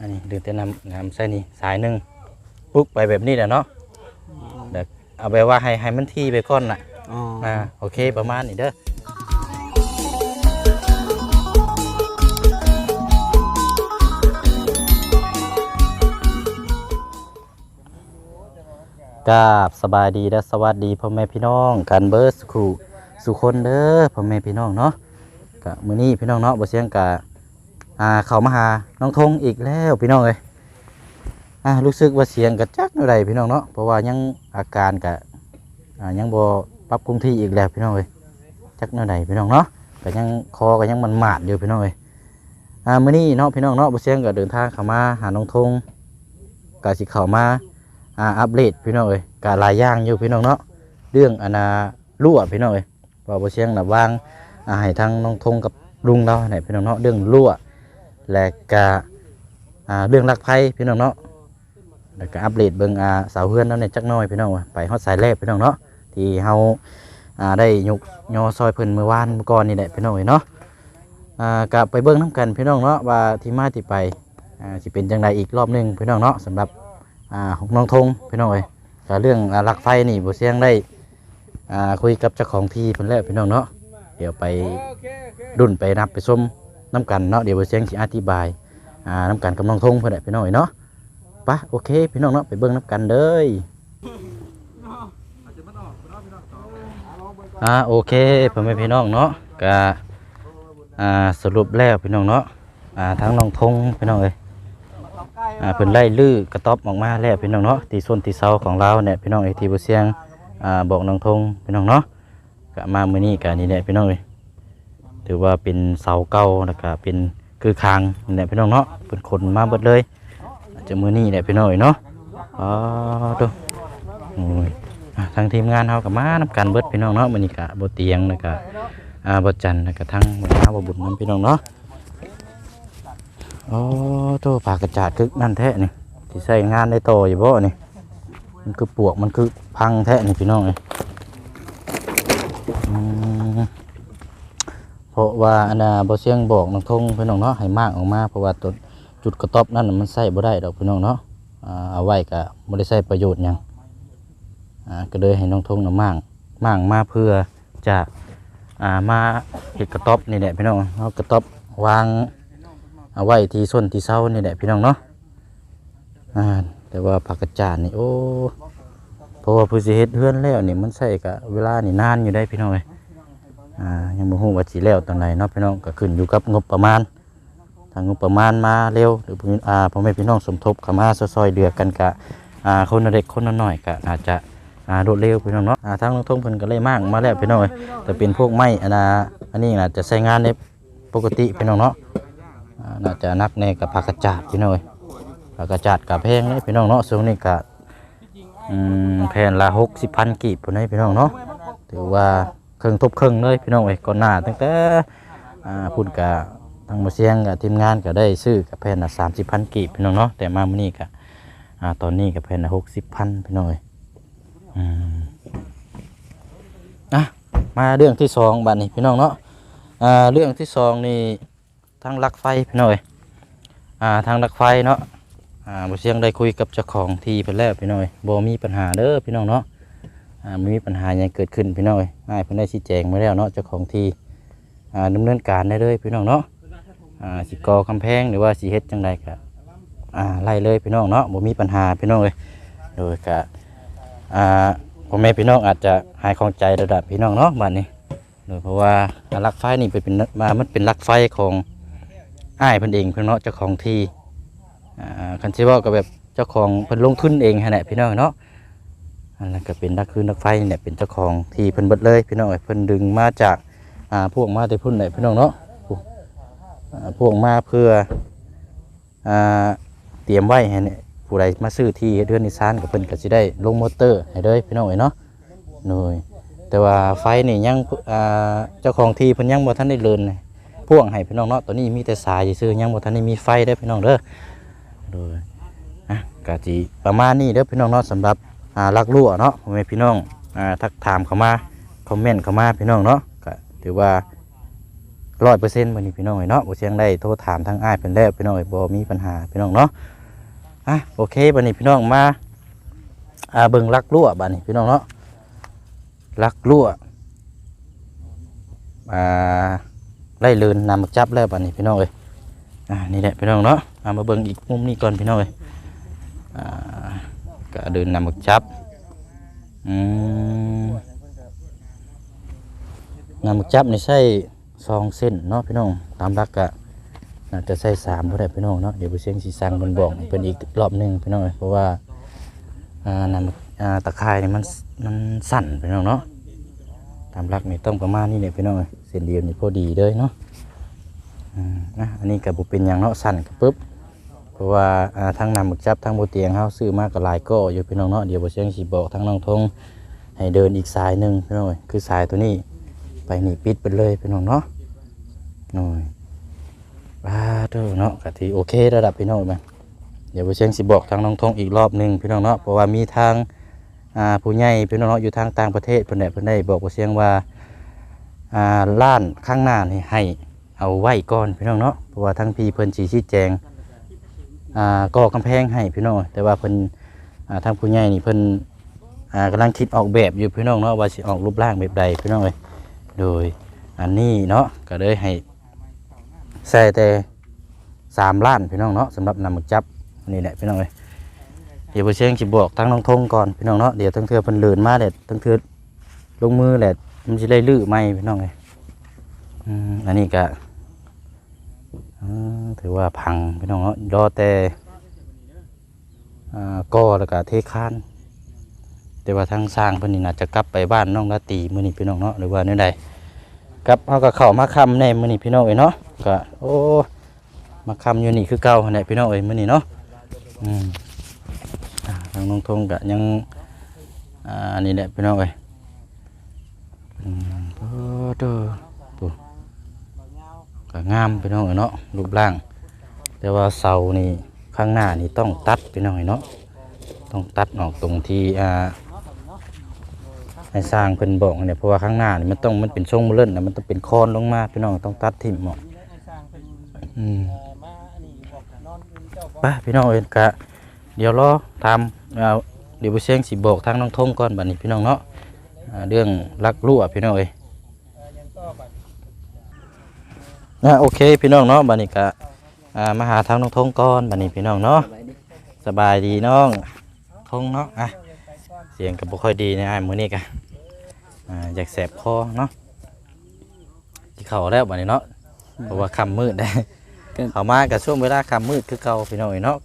อันนี้ดึงแต่น้ำน้ำใส่นี่สายหนึ่งปุ๊กไปแบบนี้แหละเนาะเดี๋ยวเอาไปว่าให้ให้มันที่ไปก่อนน่ะอ๋ออ่าโอเคประมาณนี้เด้อกับสบายดีและสวัสดีพ่อแม่พี่น้องกันเบิร์สคูสุคนเด้อพ่อแม่พี่น้องเนาะกะมื้อนี้พี่น้องเนาะบ่เสียงกะ อ่าเขามาหาน้องทงอีกแล้วพี่น้องเอ้ยอ่ารู้สึกว่าเสียงกะจักเท่าใดพี่น้องเนาะเพราะว่ายังอาการกะอ่ายังบ่ปรับคงที่อีกแล้วพี่น้องเอ้ยจักเท่าใดพี่น้องเนาะก็ยังคอก็ยังมันหมาดอยู่พี่น้องเอ้ยอ่ามื้อนี้เนาะพี่น้องเนาะบ่เสียงก็เดินทางเข้ามาหาน้องทงกะสิเข้ามาอ่าอัปเดตพี่น้องเอ้ยกาหลายอย่างอยู่พี่น้องเนาะเรื่องอนนารั่วพี่น้องเอ้ยว่าบ่เชียงน่ะวางอ่าให้ทางน้องทงกับลุงเราเนี่ยพี่น้องเนาะเรื่องรั่ว และกาอ่าเรื่องลักไพ่พี่น้องเนาะแล้วก็อัปเดตเบิ่งอ่าสาวเฮือนแล้วเนี่ยจักหน้อยพี่น้องว่าไปฮอดสายแรกพี่น้องเนาะที่เฮาอ่าได้ยกยอซอยเพิ่นเมื่อวานเมื่อก่อนนี่แหละพี่น้องเอ้ยเนาะอ่ากลับไปเบิ่งน้กันพี่น้องเนาะว่าที่มาที่ไปอ่าสิเป็นจังไดอีกรอบหนึงพี่น้องเนาะสำหรับอ่าของน้องทงพี่น้องเอ้ยก็เรื่องอ่าลักไฟนี่บ่เสียงได้อ่าคุยกับเจ้าของที่เพิ่นแล้วพี่น้องเนาะเดี๋ยวไปดุนไปนับไปส้ม น้ำกันเนาะเดี๋ยวบ่เสียงสิอธิบายอ่าน้ำกันกับน้องทงเพิ่อนแหละพี่น้องเอ้ยเนาะปะโอเคพี่น้องเนาะไปเบิ่งน้ำกันเด้ออ่าโอเคพ่อแม่พี่น้องเนาะก็อ่าสรุปแล้วพี่น้องเนาะอ่าทั้งน้องทงพี่น้องเอ้ยอ่าเพิ่นไล่ลื้อกระต๊อบออกมาแล้วพี่น้องเนาะที่ส่วนที่เสาของเราเนี่ยพี่น้องไอ้ที่บ่เสียงอ่าบอกน้องทงพี่น้องเนาะก็มามื้อนี้ก็นี่แหละพี่น้องเอ้ย ถือว่าเป็นเสาเก่าแล้วก็เป็นคือคางนี่แหละพี่น้องเนาะเพิ่นขนมาเบิดเลยอาจจะมือนี้แหละพี่น้องเอ้ยเนาะอ๋อดูโอ้ยทางทีมงานเฮาก็มานำกันเบิดพี่น้องเนาะมื้อนี้ก็บ่เตียงแล้วก็อ่าบ่จันทร์แล้วก็ทั้งมื้อนี้บ่บุญนํพี่น้องเนาะโอ้ตัวปากกระจาดคือนั่นแท้นี่ที่ใช้งานได้โตอยู่บ่นี่มันคือปวกมันคือพังแท้นี่พี่น้องเลยอืม ราะว่าอันน่ะบ่เสียงบอกน้องทงพี่น้องเนาะให้มากออกมาเพราะว่าตัวจุดกระต๊อบนั่นมันใช้บ่ได้ดอกพี่น้องเนาะเอาไว้ก็บ่ได้ใช้ประโยชน์หยังอ่าก็เลยให้น้องทงน่ะมางมางมาเพื่อจะอ่ามาเฮ็ดกระต๊อบนี่แหละพี่น้องเอากระต๊อบวางเอาไว้ที่ส้นที่เสานี่แหละพี่น้องเนาะอ่าแต่ว่าผักกระจาดนี่โอ้เพราะว่าผู้สิเฮ็ดเฮือนแล้วนี่มันใช้กะเวลานี่นานอยู่ได้พี่น้องเอ้ย อ่ายังบ่ฮู้ว่าสิแล้วตอนไหนเนาะพี่น้องก็ขึ้นอยู่กับงบประมาณถ้างงบประมาณมาเร็วหรือพี่อ่าพ่อแม่พี่น้องสมทบเข้ามาซอยๆเดือกันกะอ่าคนเล็กคนน้อยก็อาจจะอ่ารวดเร็วพี่น้องเนาะอ่าทางลงทงเพิ่นก็เลยมากมาแล้วพี่น้องเอ้ยแต่เป็นพวกไม้อันน่ะอันนี้น่ะจะใช้งานในปกติพี่น้องเนาะอ่าน่าจะนักแน่กับผักกระจาดพี่น้องเอ้ยผักกระจาดกับแพงเลยพี่น้องเนาะช่วงนี้ก็อืมแผ่นละหกสิบพันกีบพุ่นเลยพี่น้องเนาะถือว่า เครื่องทบเครื่องเลยพี่น้องเอ้ยก่อนหน้าตั้งแต่พุ่นกะทางมาเสียงกับทีมงานก็ได้ซื้อกับแผ่นละสามสิบพันกีบพี่น้องเนาะแต่มามื้อนี้ก็อ่าตอนนี้กับแผ่นละหกสิบพันพี่น้องเอ้ยอะมาเรื่องที่สองบัดนี้พี่น้องเนาะอ่าเรื่องที่สองนี่ทางลักไฟพี่น้อยอ่าทางลักไฟเนาะอ่าบ่เสียงได้คุยกับเจ้าของที่เพิ่นแล้วพี่น้อยบ่มีปัญหาเด้อพี่น้องเนาะ ไม่มีปัญหาหยังเกิดขึ้นพี่น้อยง่ายเพิ่นได้ชี้แจงมาแล้วเนาะเจ้าของที่อ่าดำเนินการได้เลยพี่น้องเนาะสิก่อกำแพงหรือว่าสิเฮ็ดจังใดก็ไล่เลยพี่น้องเนาะบ่มีปัญหาพี่น้องเอ้ยโดยก็พ่อแม่พี่น้องอาจจะหายของใจระดับพี่น้องเนาะบัดนี้โดยเพราะว่าลักไฟนี่เป็นมามันเป็นลักไฟของอ้ายเพิ่นเองเพิ่นเนาะเจ้าของที่คันสิเว้าก็แบบเจ้าของเพิ่นลงทุนเองขนแหละพี่น้องเนาะ อันนั้นก็เป็นลักคืนลักไฟเนี่แหละเป็นเจ้าของที่เพิ่นเบิดเลยพี่น้องเอ้พิ่นดึงมาจากอ่าพวกมาแต่พุ่นแหละพี่น้องเนาะพวกอ่าพวกมาเพื่ออ่าเตรียมไว้ให้เนี่ยผู้ใดมาซื้อที่เดือนนิสานก็เพิ่นก็สิได้ลงมอเตอร์ให้เลยพี่น้องเอ้เนาะหน่อยแต่ว่าไฟนี่ยังอ่าเจ้าของที่เพิ่นยังบ่ทันได้เลินเลยพ่วงให้พี่น้องเนาะตอนนี้มีแต่สายซื่อยังบ่ทันได้มีไฟเด้พี่น้องเด้อโดยอะก็สิประมาณนี้เด้อพี่น้องเนาะสำหรับ ลักลั่วเนาะพ่อแม่พี่น้องอ่าทักถามเข้ามาคอมเมนต์เข้ามาพี่น้องเนาะก็ถือว่าร้อยเปอร์เซ็นต์วันนี้พี่น้องเอ้ยเนาะบ่เชียงได้โทรถามทางอ้ายเพิ่นแล้วพี่น้องเอ้ยบ่มีปัญหาพี่น้องเนาะอะโอเคบัดนี้พี่น้องมาอ่าเบิ่งลักลั่วบัดนี้พี่น้องเนาะลักลั่วอ่าไล่เลินนำมาจับแล้วบัดนี้พี่น้องเอ้ยอ่านี่แหละพี่น้องเนาะมาเบิ่งอีกมุมนี้ก่อนพี่น้องเอ้ยอ่า ก็เดินนำมาจับอืมนำมาจับนี่ใช่สองเส้นเนาะพี่น้องตามรักกะน่าจะใส่สามก็ได้พี่น้องเนาะเดี๋ยวไปเชียงสีสังมันบอกเป็นอีกรอบหนึ่งพี่น้องเพราะว่าอ่านำอ่าตะไคร้นี่มันมันสั่นพี่น้องเนาะตามรักนี่ต้องประมาณนี้เนี่ยพี่น้องเส้นเดียวนี่พอดีเลยเนาะอืมนะอันนี้กับบุเป็นอย่างเนาะสั่นกับปุ๊บ เพราะว่าทั้งนำหมึกจับทั้งโบเตียงเฮาซื้อมากกับลายก็อยู่พี่น้องเนาะเดี๋ยวไปเชียงสีบอกทั้งน้องทงให้เดินอีกสายหนึ่งพี่น้องเอ้ยคือสายตัวนี้ไปนี่ปิดไปเลยพี่น้องเนาะหน่อยบ้าเด้อเนาะกะทีโอเคระดับพี่น้องม่นเดี๋ยวไปเชียงสิบอกทางน้องทงอีกรอบหนึ่งพี่น้องเนาะเพราะว่ามีทางผู้ใหญ่พี่น้องเนาะอยู่ทางต่างประเทศเพิ่นได้เพิ่นได้บอกว่าเสียงว่าอ่าล้านข้างหน้านี่ให้เอาไว้ก่อนพี่น้องเนาะเพราะว่าทางพี่เพิ่นสิชี้แจง ก่อกำแพงให้พี่น้องแต่ว่าเพิ่นทางผู้ใหญ่นี่เพิ่นกำลังคิดออกแบบอยู่พี่น้องเนาะว่าสิออกรูปร่างแบบใดพี่น้องเอ้ยโดยอันนี้เนาะก็เลยให้ใส่แต่สามล้านพี่น้องเนาะสำหรับนำมาจับนี่แหละพี่น้องเลยเดี๋ยวไปเชียงสิบอกทั้งน้องทงก่อนพี่น้องเนาะเดี๋ยวทั้งเทือเพิ่นเลืนมาเด็ดทั้งเทือลงมือแหละมันจะได้ลื้อไหมพี่น้องเลยอืมอันนี้ก็ ถือว่าพังพี่น้องเนาะรอแต่ก่อแล้วก็เทคาน แต่ว่าทางสร้างเพิ่นนี่น่าจะกลับไปบ้านน้องละตีมื้อนี้พี่น้องเนาะหรือว่าแนวใดกลับเฮาก็เข้ามาค่ำแน่มื้อนี้พี่น้องเอ้ยเนาะก็โอ้มาค่ำอยู่นี่คือเก่าหั่นแหละพี่น้องเอ้ยมื้อนี้เนาะอืมทางน้องทงก็ยังอ่านี่แหละพี่น้องเอ้ยอืมโอ้เด้อ ก็งามพี่น้องเอ้เนาะรูปร่าง แต่ว่าเสานี่ข้างหน้านี่ต้องตัดพี่น้องเอ้เนาะต้องตัดออกตรงที่อ่าให้สร้างเพิ่นบอกเนี่ยเพราะว่าข้างหน้านี่มันต้องมันเป็นช่วงมือเล่นนะมันต้องเป็นคอนลงมาพี่น้องต้องตัดทิ่มหมดอืมไปพี่น้องเอ็นกะเดี๋ยวรอทำเอาเดี๋ยวไปเชียงสิบอกทางน้องทงก่อนบัดนี้พี่น้องเนาะเรื่องรักรั่วพี่น้องเอ้ย นะโอเคพี่น้องเนาะบัดนี้กะอ่ามาหาทางน้องทงก่อนบัดนี้พี่น้องเนาะสบายดีน้องทงเนาะอะเสียงก็บ่ค่อยดีนะไอ้ายมื้อนี้กะอ่าอยากแสบคอเนาะที่เขาแล้วบัดนี้เนาะเพราะว่าค่ำมืดได้เขามากับช่วงเวลาค่ำมืดคือเก่าพี่น้องเอ้ยเนาะ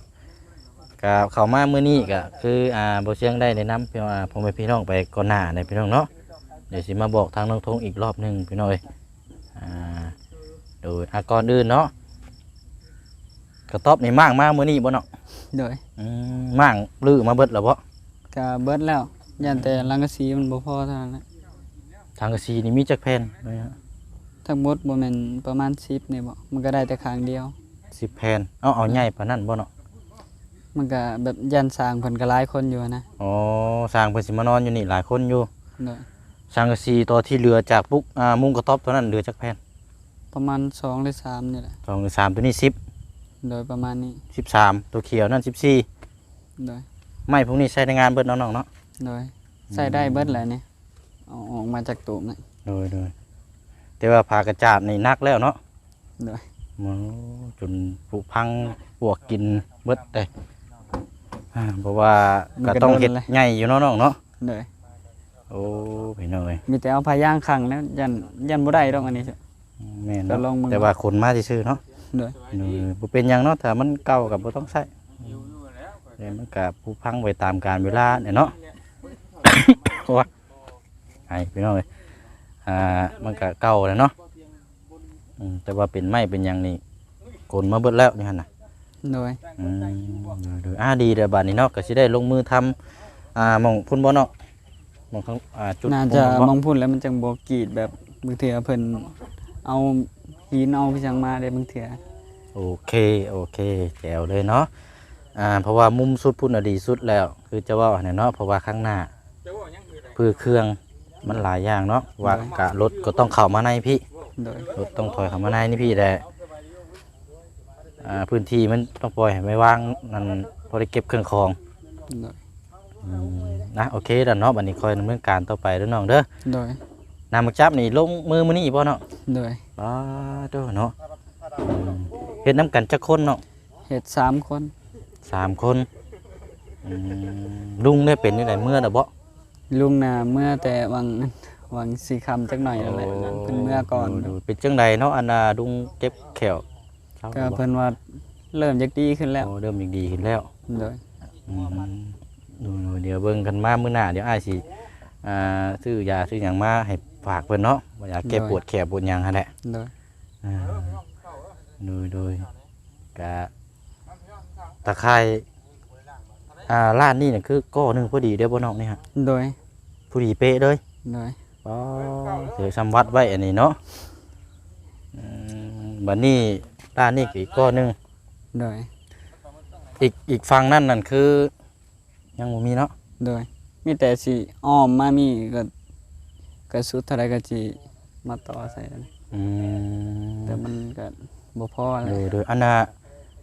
กับเขามามื้อนี้ก็คืออ่าบ่เชียงได้แนะนำพี่น้องอ่าพ่อแม่พี่น้องไปก่อนหน้าในพี่น้องเนาะเดี๋ยวสิมาบอกทางน้องทงอีกรอบหนึงพี่น้องเอ้ยอ่า โดยอาก่อนอื่นเนาะกระต๊อบนี่มากมามื้อนี้บ่เนาะโดยอืมมั่างลื้อมาเบิดแล้วบ่ก็เบิดแล้วยันแต่ลังกะสีมันบ่พอเท่านั้นแหละทางกระซีนี่มีจักแผ่นเลยฮะทั้งหมดบ่แม่นประมาณ10นี่บ่มันก็ได้แต่ข้างเดียว สิบแผ่นเอาเอาใหญ่ปานนั้นบ่เนาะมันก็แบบยันสร้างเพิ่นก็หลายคนอยู่นะอ๋อสร้างเพิ่นสิมานอนอยู่นี่หลายคนอยู่โดยสร้างกระซีตัวที่เหลือจากปุ๊กอ่ามุงกระต๊อบตัวนั้นเหลือจักแผ่น ประมาณ2หรือ3นี่แหละสองหรือสามตัวนี้สิบโดยประมาณนี้สิบสามตัวเขียวนั่นสิบสี่โดยไม้พวกนี้ใช้ในงานเบิดเนาะน้องเนาะโดยใส่ได้เบิดแหละนี่เอาออกมาจากตูมนี่โดยโดยแต่ว่าผากระจาดนี่นักแล้วเนาะโดยโอ้จนผุพังปวกกินเบิดแต่อ่าเพราะว่าก็ต้องเฮ็ดใหญ่อยู่เนาะน้องเนาะโดยโอ้พี่น้องเอ้ยมีแต่เอาพายางขังแล้วยันยันบ่ได้ดอกอันนี้จ้ะ แม่นก็เนาะลองมึงแต่ว่าคนมาซื่อๆเนาะโดยเออบ่เป็นหยังเนาะถ้ามันเก่ากับบ่ต้องใช้เดี๋ยวมันก็ผู้พังไปตามกาลเวลาเนี่ยเนาะ โอ้ยไอ้พี่น้องเอ้ยอ่ามันก็เก่าแล้วเนาะอืมแต่ว่าเป็นไม้เป็นหยังนี่โกนมาเบิดแล้วนี่หั่นน่ะ โดยอืมเดี๋ยวๆอ่าดีเด้อบัดนี้เนาะก็สิได้ลงมือทำอ่าหม่องพุ่นบ่เนาะหม่องข้างอ่าจุดน่าจะพุ่นมบ่องพุ่นแล้วมันจังบ่กรีดแบบบางเทื่อเพิ่น เอาหินเอาพี่จังมาได้บางเทื่อโอเคโอเคแจ๋วเลยเนาะอ่าเพราะว่ามุมสุดพุ่นน่ะดีสุดแล้ว คือจะว่าเนี่ยเนาะเพราะว่าข้างหน้าพือเครื่องมันหลายอย่างเนาะว่ากะรถก็ต้องเข้ามาในพี่โดยรถต้องถอยเข้ามาในนี่พี่แหละอ่าพื้นที่มันต้องปล่อยให้ไม่ว่างนั่นพอได้เก็บเครื่องของโดย อืมนะโอเคแล้วเนาะบัดนี้คอยดำเนินการต่อไปเด้อน้องเด้อ โดย นำมาจับนี่ลงมือมื้อนี้บ่เนาะโดยบ้าเด้อเนาะอืมเฮ็ดน้ำกันจักคนเนาะเฮ็ดสามคนสามคนอืมลุงได้เป็นนี่ไหนเมื่อน่ะบ่ ลุงน่ะเมื่อแต่วังวังสีคำจักหน่อยนั่นแหละเป็นเมื่อก่อนโเป็นจังใดเนาะอันน่ะลุงเก็บแขวเช้าก็บ่เพิ่นว่าเริ่มจักดีขึ้นแล้วโอ้เริ่มยังดีขึ้นแล้วโดยอืมดูเดี๋ยวเบิ่งกันมามื้อหน้าเดี๋ยวอ้ายสิอ่าซื้อยาซื้อหยังมาให้ ฝากเพิ่นเนาะว่าอยากแก้ปวดแขวปวดหยังหั่นแหละโดยอ่าโดยโดยกะตะไคร้อ่าร้านนี่น่ะคือก้อหนึงพอดีเด้อบ่น้องนี่ฮะโดยพอดีเป๊ะเลยโดยอ๋อเดี๋ยวสำวัดไว้อันนี้เนาะอืมบัดนี้ร้านนี้ก็อีกก้อหนึงโดยอีกอีกฝั่งนั่นนั่นคือ ยังบ่มีเนาะโดยมีแต่สิอ้อมมามีก็ ก็สุดเท่าไรก็สิมาต่อใส่นั่นอืมแต่มันก็บ่พอแล้โดวยโดยอันน่ะ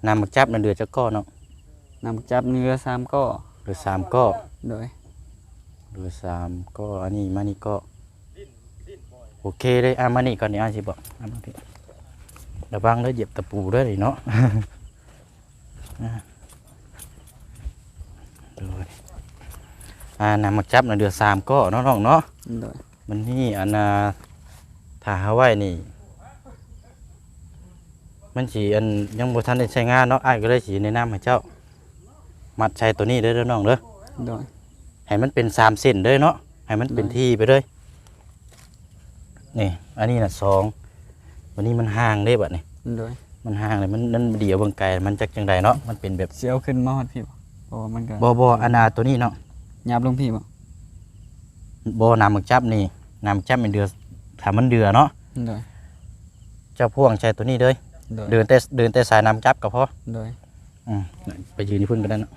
นำมาจับนั่นเดือดจักก้อเนาะนำจับเนื้อสามก้อเดือดสามก้อโดยเดือดสามก้ออันนี้มานี่ก็โอเคเลยอะมานี่ก่อนนี่อะสิบอกอะมาพี่ระวังเด้อเหยียบตะปูเด้อนี่เนาะ อะโดยอ่านำมาจับนั่นเดือดสามก้อเนาะน้องเนาะ โดย มันนี่อันน่ะถ้าหาไว้นี่ มันสีอันยังบ่ทันได้ใช้งานเนาะอ้ายก็เลยสีแนะนำให้เจ้า มัดใช้ตัวนี้เด้อเด้อน้องเด้อโดยให้มันเป็นสามเส้นเด้อเนาะให้มันเป็นได้ที่ไปเลยนี่อันนี้น่ะสองวันนี้มันห่างเด้บัดนี่โดยมันห่างเลยมันนั่นเดียวเบิ่งไกลมันจักจังใดเนาะมันเป็นแบบเสียวขึ้นมาฮอดพี่บ่เพราะว่ามันก็บ่บ่อันนาตัวนี้เนาะยับลงพี่บ่บ่นำมึกจับนี่ นำจับเป็นเดือถ้ามันเดือเนาะโดยเจ้าพ่วงใช้ตัวนี้เลยโดยเดินแต่เดินแต่สายนำจับก็พอโดยอืมไปยืนที่พุ่นก็ได้เนาะ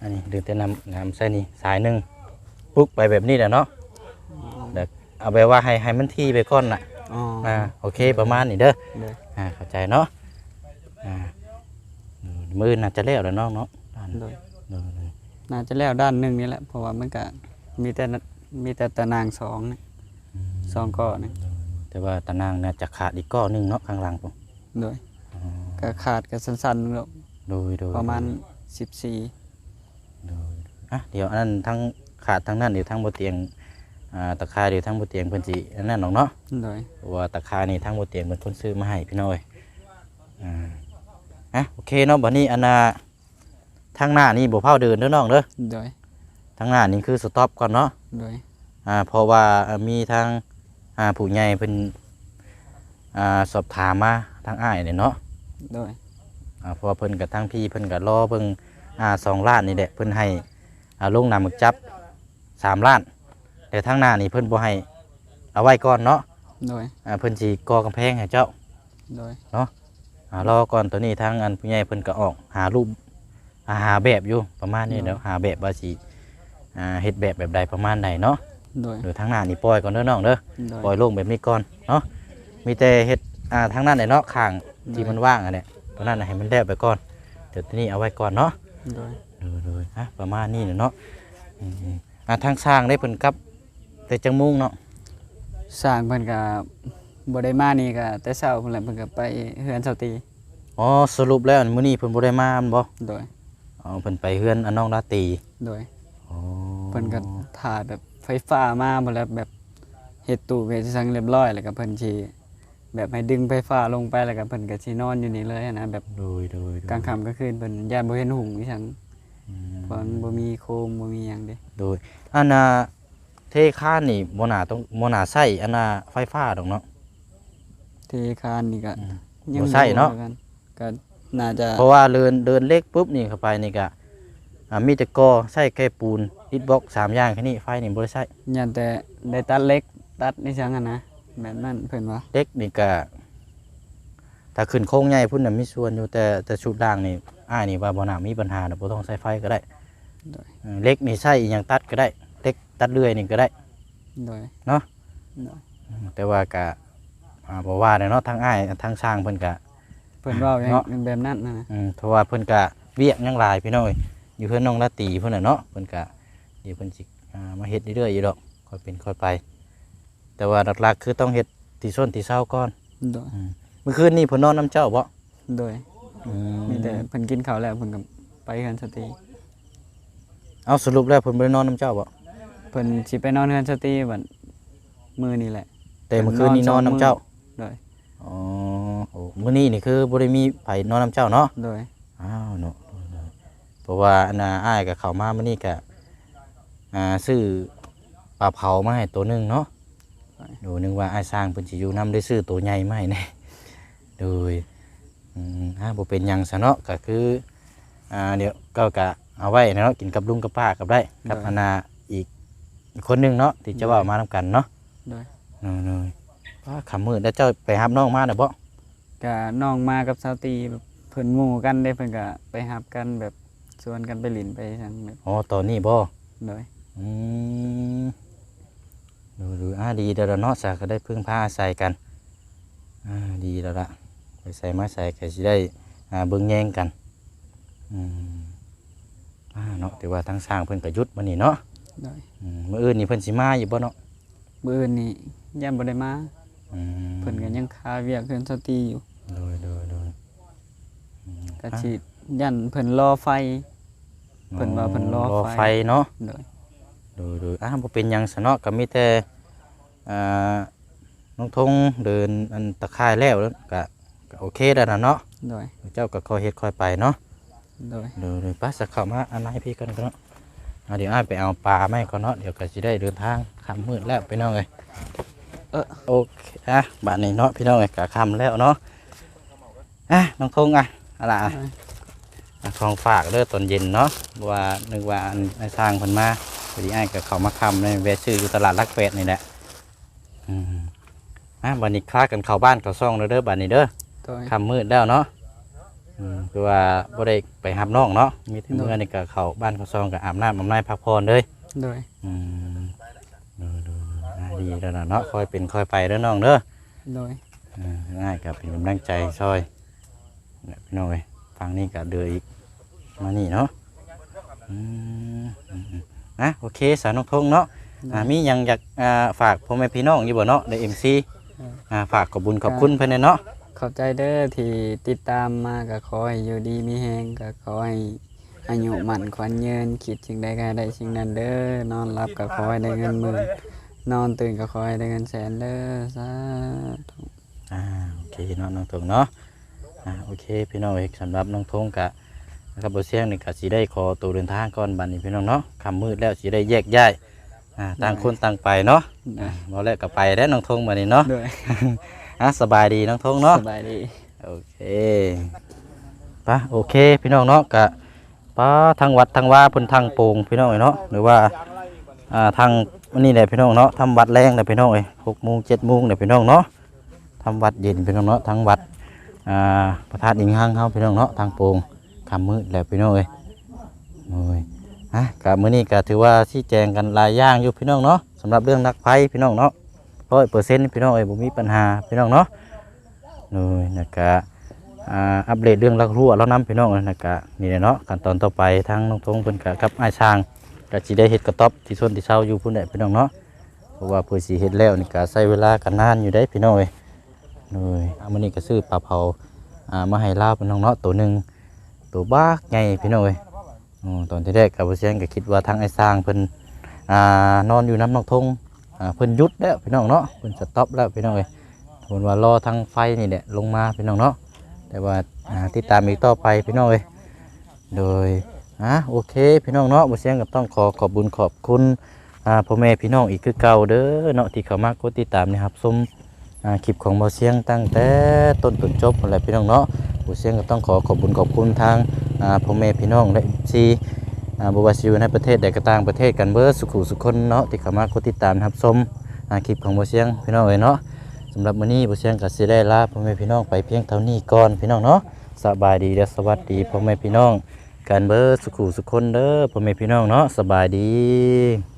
อันนี้เดินแต่นำนำใส่นี่สายหนึ่งปุ๊กไปแบบนี้แหละเนาะเดี๋ยวเอาไปว่าให้ให้มันที่ไปก่อนน่ะอ๋ออ่าโอเคประมาณนี้เด้อโดยอ่าเข้าใจเนาะอ่าอืมมือน่าจะแล้วแล้วเนาะเนาะอ่าโดยเออน่าจะแล้วด้านหนึงนี่แหละเพราะว่ามันก็มีแต่นะ มีแต่ตะนางสองนี่สองก้อนี่แต่ว่าตะนางน่าจะขาดอีกก้อหนึงเนาะข้างหลังผมโดยก็ขาดก็สั้นๆแล้วโดยโดยประมาณโดยอะเดี๋ยวอันนั้นทั้งขาดทั้งนั้นเดี๋ยวทั้งบนเตียงอ่าตะคาเดี๋ยวทั้งบนเตียงเพิ่นสิอันนั้นหรอกเนาะ14โดย เพราะว่าตะคานี่ทั้งบนเตียงเป็นคนซื้อมาให้พี่น้อยอ่าอะโอเคเนาะบัดนี้อันน่ะทางหน้านี่บ่เผาเดินเด้อน้องเด้อโดยทางหน้านี่คือสต็อปก่อนเนาะ โดยอ่าเพราะว่าอ่ามีทางอ่าผู้ใหญ่เพิ่นอ่าสอบถามมาทางอ้ายเนี่ยเนาะโดยอ่าเพราะว่าเพิ่นกับทางพี่เพิ่นก็รอเบิ่งอ่าสองล้านนี่แหละเพิ่นให้อ่าลงนามหมึกจับสามล้าน แต่ทางหน้านี่เพิ่นบ่ให้เอาไว้ก่อนเนาะโดยอ่าเพิ่นสิก่อกำแพงให้เจ้า โดยอ่ารอก่อนตัวนี้ทางอันผู้ใหญ่เพิ่นก็ออก หารูปอ่าหาแบบอยู่ประมาณนี้เดี๋ยวหาแบบว่าสิ อ่าเฮ็ดแบบแบบใดประมาณใดเนาะโดยเดี๋ยวทางหน้านี่ปล่อยก่อนเด้อน้องเด้อโดย ปล่อยลงแบบนี้ก่อนเนาะมีแต่เฮ็ดอ่าทางนั้นไหนเนาะข้างที่มันว่างอันเนี้ยตรงนั้นน่ะให้มันแลบไปก่อนเดี๋ยวตัวนี้เอาไว้ก่อนเนาะ โดยดูดูฮะประมาณนี้น่ะเนาะอืมๆอ่าทางสร้างได้เพิ่นกลับ แต่จังมุงเนาะสร้างเพิ่นก็บ่ได้มานี่ก็แต่เช้าเพิ่นแหละเพิ่นก็ไปเฮือนเสาตีอ๋อสรุปแล้วมื้อนี้เพิ่นบ่ได้มาแม่นบ่โดย อ๋อเพิ่นไปเฮือนอันน้องราตรีโดยอ๋อ เพิ่นก็ถ่ายแบบไฟฟ้ามาหมดแล้วแบบเฮ็ดตู้เวทสังเรียบร้อยแล้วก็เพิ่นสิแบบให้ดึงไฟฟ้าลงไปแล้วก็เพิ่นก็สินอนอยู่นี่เลยนะแบบโดยโดยโดยกลางค่ำกลางคืนเพิ่นย่านบ่เห็นหุงอีสังอืมเพราะมันบ่มีโคมบ่มีหยังเด้โดยอันน่ะเทคานนี่บ่น่าต้องบ่น่าใช้อันน่ะไฟฟ้าดอกเนาะเทคานนี่ก็อืมยังบ่ใช่เนาะหมือกัก็น่าจะเพราะว่าเดินเดินเล็กปุ๊บนี่เข้าไปนี่ก็ อ่ามีแต่กอใส่แค่ปูนอิฐบล็อกสามอย่างแค่นี้ไฟนี่บ่ได้ใช้ยันแต่ได้ตัดเล็กตัดนี่สังอะนะแบบนั้นเพิ่นว่าเล็กนี่ก็ถ้าขึ้นโค้งใหญ่พุ่นน่ะมีส่วนอยู่แต่แต่ชุดล่างนี่อ้ายนี่ว่าบ่น่ามีปัญหาดอกบ่ต้องใช้ไฟก็ได้เออเล็กนี่ใช้อีหยังตัดก็ได้เล็กตัดเลื่อยนี่ก็ได้ โดยเนาะ โดยอืมแต่ว่าก็อ่าบ่ว่าเด้เนาะทางอ้ายทางสร้างเพิ่นก็เพิ่นเว้าอย่างเนาะ แบบนั้นนะอืมเพราะว่าเพิ่นก็เวียกยังหลายพี่น้องเอ้ย อยู่เพิ่นน้องละตีเพิ่นน่ะเนาะเพิ่นก็เดี๋ยวเพิ่นสิอ่ามาเฮ็ดเรื่อยๆอยู่ดอกค่อยเป็นค่อยไป แต่ว่าหลักๆคือต้องเฮ็ดที่ส้นที่เช้าก่อนโดยเมื่อคืนนี้เพิ่นนอนน้ำเจ้าบ่โดยอืมีแต่เพิ่นกินข้าวแล้วเพิ่นก็ไปเฮือนสตรีเอาสรุปแล้วเพิ่นบ่ได้นอนน้ำเจ้าบ่เพิ่นสิไปนอนเฮือนสตรีบัดมื้อนี้แหละ แต่เมื่อคืนนี้นอนน้ำเจ้าโดยอ๋อโอ้มื้อนี้นี่คือบ่ได้มีไผนอนน้ำเจ้าเนาะโดยอ้าวเนาะเพ ราะว่าอันน่ะอ้ายกับเขามามื้อนี้ก็อ่าซื้อปลาเผามาให้ตัวหนึงเนาะดูนึงว่าอ้ายสร้างเพิ่นสิอยู่นํได้ซื้อตัวใหญ่มาให้แน่โดยอืมอ่าบ่เป็นหยังซะเนาะก็คืออ่าเดี๋ยวก็กะเอาไว้เนาะกินกับลุงกับป้ากับได้กับอันน่ะอีกอีกคนหนึงเนาะที่จะเว้ามานํกันเนาะโดยเนาะๆว่าคำมืดแล้วเจ้าไปรับน้องมาได้บ่ก็น้องมากับสาวตีแบบเพิ่นหมู่กันได้เพิ่นก็ไปหับกันแบบ ชวนกันไปหลินไปซั่นแบบอ๋อตอนนี้บ่โดยอืมดูดูอ่าดีแล้วล่ะเนาะสาก็ได้พึ่งพาอาศัยกันอ่าดีแล้วละไปใส่มาใส่ก็สิได้อ่าเบิ่งแย่งกันอืมอ่าเนาะแต่ว่าทั้งสร้างเพิ่นก็หยุดมานี่เนาะโดยอืมมื้ออื่นนี่เพิ่นสิมาอยู่บ่เนาะมื้ออื่นนี่ยังบ่ได้มาอืมเพิ่นก็ยังคาเวียกเฮือนสตรีอยู่โดยโดยโดยอืมก็สิ ยันเพิ่นรอไฟ เพิ่นว่าเพิ่นรอรอไฟ ไฟเนาะโดยดูดูอะบ่เป็นหยังซะเนาะก็มีแต่อ่าน้องทงเดินอันตะข่ายแล้วแล้วก็ก็โอเคแล้วนะเนาะโดยเจ้าก็คอยเฮ็ดคอยไปเนาะ โดยดูดูไป้าสักเข้ามาอันไหนพี่กันก็เนาะอะเดี๋ยวอ้ายไปเอาปลาไม่ก่อนเนาะเดี๋ยวก็สิได้เดินทางค่ำมืดแล้วพี่น้องเอ้ยเออ โอเคอะบัดนี้เนาะพี่น้องเอ้ยก็ค่ำแล้วเนาะอะน้องทงอะอะไรอะอะ ของฝากเด้อตอนเย็นเนาะว่านึกว่าอันไอ้สร้างเพิ่นมาพอดีอ้ายก็เข้ามาคำในแวะซื้ออยู่ตลาดลักเป็ดนี่แหละอืมอะบัดนี้คลากันเข้าบ้านเข้าซ่องเด้อเด้อบัดนี้เด้อโดยค่ำมืดแล้วเนาะอืมคือว่าบ่ได้ไปหาบน้องเนาะมีแต่เนาะเมื่อนี่ก็เข้าบ้านเข้าซ่องก็อาบน้ำอาบน้ำพักผ่อนเลย โดยอืมดูดูดูอะดีแล้วล่ะเนาะคอยเป็นคอยไปเด้อน้องเด้อโดยอืมง่ายกับเป็นกำลังใจช่วยเนี่ยพี่น้องเอ้ยฟังนี่ก็เดืออีก มานี่เนาะอืมอืมอืมนะโอเคสาวนกทงเนาะอ่ามีหยังอยากอ่าฝากพ่อแม่พี่น้องอยู่บ่เนาะในเอ็มซีอ่าฝากขอบบุญขอบคุณเพิ่นเนาะขอบใจเด้อที่ติดตามมาก็ขอให้อยู่ดีมีแฮงก็ขอให้อายุมั่นขวัญยืนคิดสิ่งใดก็ให้ได้สิ่งนั้นเด้อนอนหลับก็ขอให้ได้เงินหมื่นนอนตื่นก็ขอให้ได้เงินแสนเด้อสาธุอ่าโอเคเนาะน้องทงเนาะอ่าโอเคพี่น้องเอ้ยสำหรับน้องทงกะ นะครับบ่เสียงนี่ก็สิได้ขอตัวเดินทางก่อนบัดนี้พี่น้องเนาะค่ำมืดแล้วสิได้แยกย้ายอ่าต่างคนต่างไปเนาะอ่าบ่แล้วก็ไปแล้วน้องทงบัดนี้เนาะด้วยอะสบายดีน้องทงเนาะ สบายดี โอเคปะโอเค พี่น้องเนาะกะปะทางวัดทางว่าเพุ่นทางโป่งพี่น้องเอ้ยเนาะหรือว่าอ่าทางวันนี้แหละพี่น้องเนาะทำวัดแรงเลยพี่น้องเอ้ยหกโมงเจ็ดโมงเลยพี่น้องเนาะทำวัดเย็นพี่น้องเนาะทางวัดอ่าประธานอิงห้างเฮาพี่น้องเนาะทางโป่ง คำมืดแล้วพี่น้องเอ้ยโอ้ยอะกะมื้อนี้ก็ถือว่าชี้แจงกันหลายอย่างอยู่พี่น้องเนาะสำหรับเรื่องนักไฟพี่น้องเนาะร้อยเปอร์เซ็นต์พี่น้องเอ้ยบ่มีปัญหาพี่น้องเนาะเลยนะกะอ่าอัปเดตเรื่องรักรั่วแล้วน้ำพี่น้องนะกะนี่แหละเนาะขั้นตอนต่อไปทางน้องทงเพิ่นกะกับอ้ายช้างกะสิได้เฮ็ดกระต๊อบที่ส่วนที่เช่าอยู่พุ่นได้พี่น้องเนาะเพราะว่าเพื่อสิเฮ็ดแล้วนี่กะใช้เวลากันนานอยู่ได้พี่น้องเอ้ยเลยเอามื้อนี้ก็ซื้อปลาเผาอ่ามาให้ลาวพี่น้องเนาะตัวหนึง ตัวบ้ากใหญ่พี่น้องเอ้ยตอนที่แรกกับเสียงก็คิดว่าทางไอ้ช้างเพิ่นอ่านอนอยู่น้ำนองทงอ่าเพิ่นยุดแล้วพี่น้องเนาะเพิ่นสต็อปแล้วพี่น้องเอ้ยผลว่ารอทางไฟนี่แหละลงมาพี่น้องเนาะแต่ว่าอ่าติดตามอีกต่อไปพี่น้องเลยโดยอะโอเคพี่น้องเนาะบเสียงก็ต้องขอขอบบุญขอบคุณอ่าพ่อแม่พี่น้องอีกคือเก่าเด้อเนาะที่เข้ามากดติดตามนะครับชม คลิปของบ่เสียงตั้งแต่ต้นจนจบอะไรพี่น้องเนาะบุเสียงก็ต้องขอขอบบุญขอบคุณทางพ่อแม่พี่น้องและซีอาบวาซิอยู่ในประเทศใดก็ต่างประเทศกันเบอร์สุขุสุขคนเนาะที่เข้ามากดติดตามครับชมอาคลิปของบ่เสียงพี่น้องเอ้ยเนาะสำหรับมื้อนี้บ่เสียงก็สิได้ลาพ่อแม่พี่น้องไปเพียงเท่านี้ก่อนพี่น้องเนาะสบายดีและสวัสดีพ่อแม่พี่น้องกันเบอร์สุขุสุขคนเด้อพ่อแม่พี่น้องเนาะสบายดี